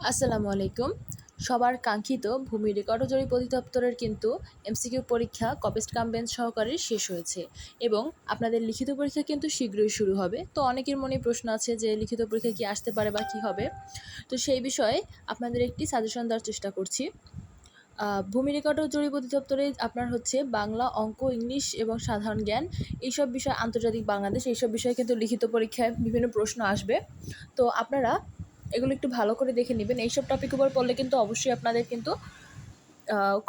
আসসালামু আলাইকুম। সবার কাঙ্ক্ষিত ভূমি রেকর্ড জরিপ অধিদপ্তরের কিন্তু এমসিকিউ পরীক্ষা কপিস্ট কাম সহকারে শেষ হয়েছে এবং আপনাদের লিখিত পরীক্ষা কিন্তু শীঘ্রই শুরু হবে। তো অনেকের মনে প্রশ্ন আছে যে লিখিত পরীক্ষা কি আসতে পারে বা কী হবে? তো সেই বিষয়ে আপনাদের একটি সাজেশন দেওয়ার চেষ্টা করছি। ভূমি রেকর্ড ও জরিপ অধিদপ্তরে আপনার হচ্ছে বাংলা, অঙ্ক, ইংলিশ এবং সাধারণ জ্ঞান এইসব বিষয়, আন্তর্জাতিক বাংলাদেশ এইসব বিষয়ে কিন্তু লিখিত পরীক্ষায় বিভিন্ন প্রশ্ন আসবে। তো আপনারা এগুলো একটু ভালো করে দেখে নেবেন। এইসব টপিক উপর পড়লে কিন্তু অবশ্যই আপনাদের কিন্তু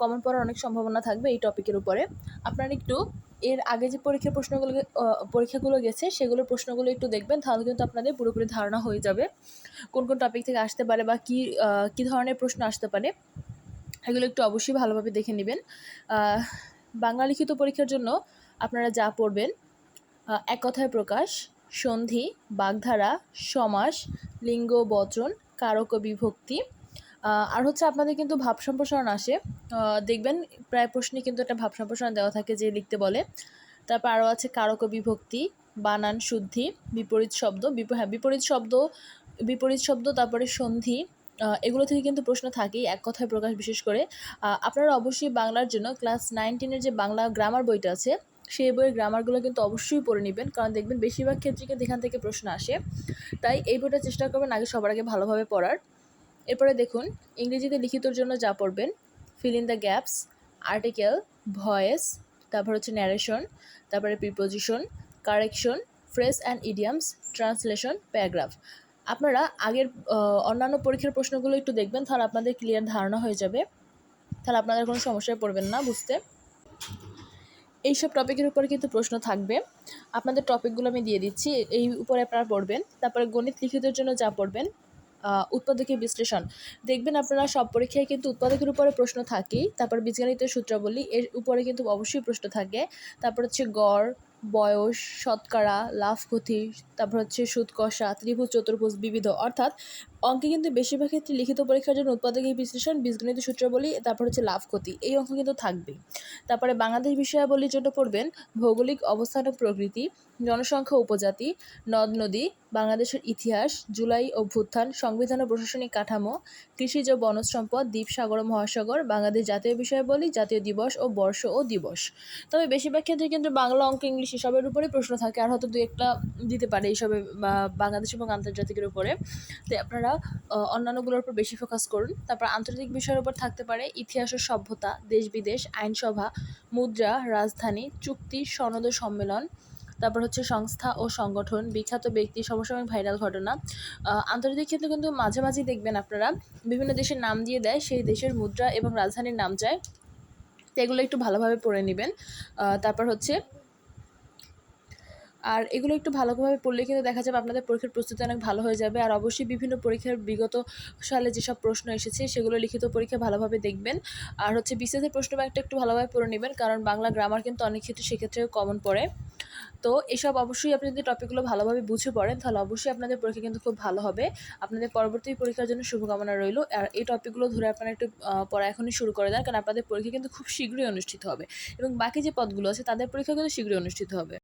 কমন পড়ার অনেক সম্ভাবনা থাকবে এই টপিকের উপরে। আপনারা একটু এর আগে যে পরীক্ষার প্রশ্নগুলো পরীক্ষাগুলো গেছে, সেগুলোর প্রশ্নগুলো একটু দেখবেন, তাহলে কিন্তু আপনাদের পুরোপুরি ধারণা হয়ে যাবে। কোন কোন টপিক থেকে আসতে পারে বা কী কী ধরনের প্রশ্ন আসতে পারে, এগুলো একটু অবশ্যই ভালোভাবে দেখে নেবেন। বাংলা লিখিত পরীক্ষার জন্য আপনারা যা পড়বেন এক কথায় প্রকাশ, সন্ধি, বাগধারা, সমাস লিঙ্গ, বচন, কারক বিভক্তি। আর হচ্ছে আপনাদের কিন্তু ভাব সম্প্রসারণ আসে। দেখবেন প্রায় প্রশ্নে কিন্তু একটা ভাব সম্প্রসারণ দেওয়া থাকে যে লিখতে বলে। তারপর আরও আছে কারক বিভক্তি, বানান, শুদ্ধি, বিপরীত শব্দ হ্যাঁ বিপরীত শব্দ বিপরীত শব্দ, তারপরে সন্ধি এগুলো থেকে কিন্তু প্রশ্ন থাকেই এক কথায় প্রকাশ বিশেষ করে। আপনারা অবশ্যই বাংলার জন্য ক্লাস নাইনটিনের যে বাংলা গ্রামার বইটা আছে সেই বইয়ের গ্রামারগুলো কিন্তু অবশ্যই পড়ে নেবেন, কারণ দেখবেন বেশিরভাগ ক্ষেত্রে কিন্তু এখান থেকে প্রশ্ন আসে, তাই এই বইটা চেষ্টা করবেন আগে সবার আগে ভালোভাবে পড়ার। এরপরে দেখুন, ইংরেজিতে লিখিতর জন্য যা পড়বেন fill in the gaps article voice তারপর হচ্ছে ন্যারেশন তারপরে preposition correction phrase and idioms translation paragraph আপনারা আগের অন্যান্য পরীক্ষার প্রশ্নগুলো একটু দেখবেন, তাহলে আপনাদের ক্লিয়ার ধারণা হয়ে যাবে। তাহলে আপনাদের কোনো সমস্যায় পড়বেন না, বুঝতে। এইসব টপিকের উপরে কিন্তু প্রশ্ন থাকবে। আপনাদের টপিকগুলো আমি দিয়ে দিচ্ছি। এই উপরে আপনারা পড়বেন। তারপরে গণিত লিখিতের জন্য যা পড়বেন উৎপাদকের বিশ্লেষণ। দেখবেন আপনারা সব পরীক্ষায় কিন্তু উৎপাদকের উপরে প্রশ্ন থাকেই। তারপর বীজগণিতের সূত্রাবলী, এর উপরে কিন্তু অবশ্যই প্রশ্ন থাকে। তারপর হচ্ছে গড়, বয়স, শতকরা, লাভ ক্ষতি, তারপর হচ্ছে সুদ কষা, ত্রিভুজ, চতুর্ভুজ, বিবিধ। অর্থাৎ অঙ্কে কিন্তু বেশিরভাগ ক্ষেত্রে লিখিত পরীক্ষার জন্য উৎপাদকের বিশ্লেষণ, বীজগণিত সূত্রাবলী তারপর হচ্ছে লাভ ক্ষতি। এই অঙ্ক কিন্তু থাকবেই। তারপরে বাংলাদেশ বিষয়াবলীর জন্য পড়বেন ভৌগোলিক অবস্থান ও প্রকৃতি, জনসংখ্যা উপজাতি, নদ নদী, বাংলাদেশের ইতিহাস, জুলাই ও অভ্যুত্থান সংবিধান ও প্রশাসনিক কাঠামো, কৃষিজ ও বনজ সম্পদ, দ্বীপ সাগর ও মহাসাগর, বাংলাদেশ জাতীয় বিষয়াবলী, জাতীয় দিবস ও বর্ষ ও দিবস। তবে বেশিরভাগ ক্ষেত্রে কিন্তু বাংলা অঙ্ক ইংলিশ এসবের উপরে প্রশ্ন থাকে, আর হয়তো দু একটা দিতে পারে এইসবে বাংলাদেশ এবং আন্তর্জাতিকের উপরে। তো আপনারা আহ, অন্যান্যগুলোর উপর বেশি ফোকাস করুন। তারপর আন্তর্জাতিক বিষয়ের উপর থাকতে পারে ইতিহাস ও সভ্যতা দেশ বিদেশ আইনসভা মুদ্রা রাজধানী চুক্তি সনদ ও সম্মেলন তারপর হচ্ছে সংস্থা ও সংগঠন বিখ্যাত ব্যক্তি সমসাময়িক ভাইরাল ঘটনা। আন্তর্জাতিক ক্ষেত্রে কিন্তু মাঝে মাঝেই দেখবেন আপনারা বিভিন্ন দেশের নাম দিয়ে দেয় সেই দেশের মুদ্রা এবং রাজধানীর নাম চায় তো এগুলো একটু ভালোভাবে পড়ে নেবেন। তারপর হচ্ছে আর এগুলো একটু ভালোভাবে পড়লে কিন্তু দেখা যাবে আপনাদের পরীক্ষার প্রস্তুতি অনেক ভালো হয়ে যাবে। আর অবশ্যই বিভিন্ন পরীক্ষার বিগত সালে যেসব প্রশ্ন এসেছে, সেগুলো লিখিত পরীক্ষা ভালোভাবে দেখবেন। আর হচ্ছে বিসিএসের প্রশ্ন ব্যাংকটা একটু ভালোভাবে পড়ে নেবেন, কারণ বাংলা গ্রামার কিন্তু অনেক ক্ষেত্রে সেক্ষেত্রেও কমন পড়ে। তো এসব অবশ্যই আপনি যদি টপিকগুলো ভালোভাবে বুঝে পড়েন, তাহলে অবশ্যই আপনাদের পরীক্ষা কিন্তু খুব ভালো হবে। আপনাদের পরবর্তী পরীক্ষার জন্য শুভকামনা রইল। আর এই টপিকগুলো ধরে আপনারা একটু পড়া এখনই শুরু করে দেন, কারণ আপনাদের পরীক্ষা কিন্তু খুব শীঘ্রই অনুষ্ঠিত হবে। এবং বাকি যে পদগুলো আছে, তাদের পরীক্ষা কিন্তু শীঘ্রই অনুষ্ঠিত হবে।